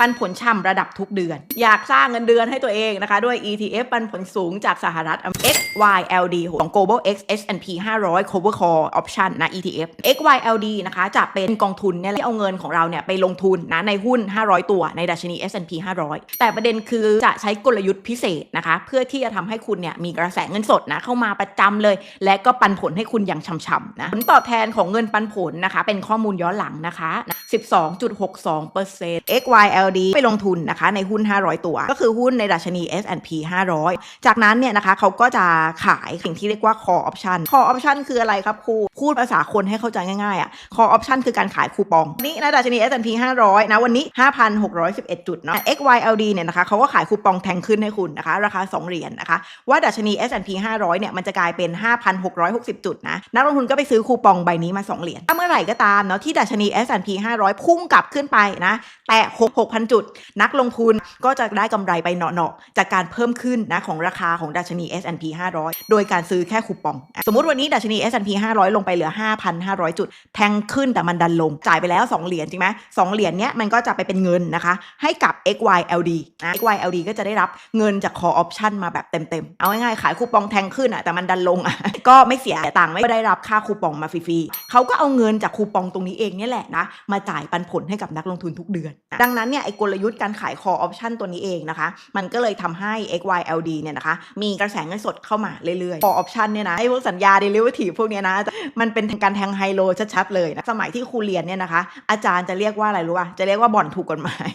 ปันผลช่ำระดับทุกเดือน อยากสร้างเงินเดือนให้ตัวเองนะคะ ด้วย ETF ปันผลสูงจากสหรัฐ XYLD ของ Global X S&P 500 Cover Call Option นะ ETF XYLD นะคะจะเป็นกองทุนเนี่ยที่เอาเงินของเราเนี่ยไปลงทุนนะในหุ้น 500 ตัวในดัชนี S&P 500 แต่ประเด็นคือจะใช้กลยุทธ์พิเศษนะคะ เพื่อที่จะทำให้คุณเนี่ยมีกระแสเงินสดนะเข้ามาประจำเลย และก็ปันผลให้คุณอย่างช่ำๆนะผลตอบแทนของเงินปันผลนะคะ เป็นข้อมูลย้อนหลังนะคะ 12.62% XYLD ไปลงทุนนะคะในหุ้น 500 ตัว ก็คือหุ้นในดัชนี S&P 500 จากนั้นเนี่ยนะคะเขาก็จะขายสิ่งที่เรียกว่า call option call option คืออะไรครับครูพูดภาษาคนให้เข้าใจง่ายๆอะ call option คือการขายคูปอง นี่นะดัชนี S&P 500 นะวันนี้ 5,611 จุดเนาะ XYLD เนี่ยนะคะเขาก็ขายคูปองแทงขึ้นให้คุณนะคะ ราคา 2 เหรียญนะคะ ว่าดัชนี S&P 500 เนี่ยมันจะกลายเป็น 5,660 จุดนะนักลงทุนก็ไปซื้อคูปองใบนี้มา 2 เหรียญถ้าเมื่อไหร่ก็ตามเนาะที่ดัชนี S&P 500 พุ่งกลับขึ้นไปนะแต่6,000 จุด นักลงทุนก็จะได้กำไรไปเนาะๆจากการเพิ่มขึ้นนะของราคาของดัชนี S&P 500 โดยการซื้อแค่คูปอง สมมติวันนี้ดัชนี S&P 500 ลงไปเหลือ 5,500 จุด แทงขึ้นแต่มันดันลง จ่ายไปแล้ว 2 เหรียญจริงไหมสองเหรียญเนี้ยมันก็จะไปเป็นเงินนะคะ ให้กับ XYLD นะ XYLD ก็จะได้รับเงินจาก call option มาแบบเต็มๆ เอาง่ายๆ ขายคูปองแทงขึ้นอะแต่มันดันลงอะก็ไม่เสียตังค์ไม่ได้รับค่าคูปองมาฟรีๆเขาก็เอาเงินจากคูปองตรงนี้เองเนี่ยแหละนะมาจ่ายปันผลให้กับนักลงทุนทุกเดือน ดังนั้นเนี่ยไอ้กลยุทธ์การขาย call option ตัวนี้เองนะคะ มันก็เลยทำให้ XYLD เนี่ยนะคะ มีกระแสเงินสดเข้ามาเรื่อยๆ call option เนี่ยนะไอ้พวกสัญญา derivative พวกเนี้ยนะ มันเป็นการแทงไฮโลชัดๆเลยนะสมัยที่ครูเรียนเนี่ยนะคะ อาจารย์จะเรียกว่าอะไรรู้ป่ะจะเรียกว่าบ่อนถูกกฎหมาย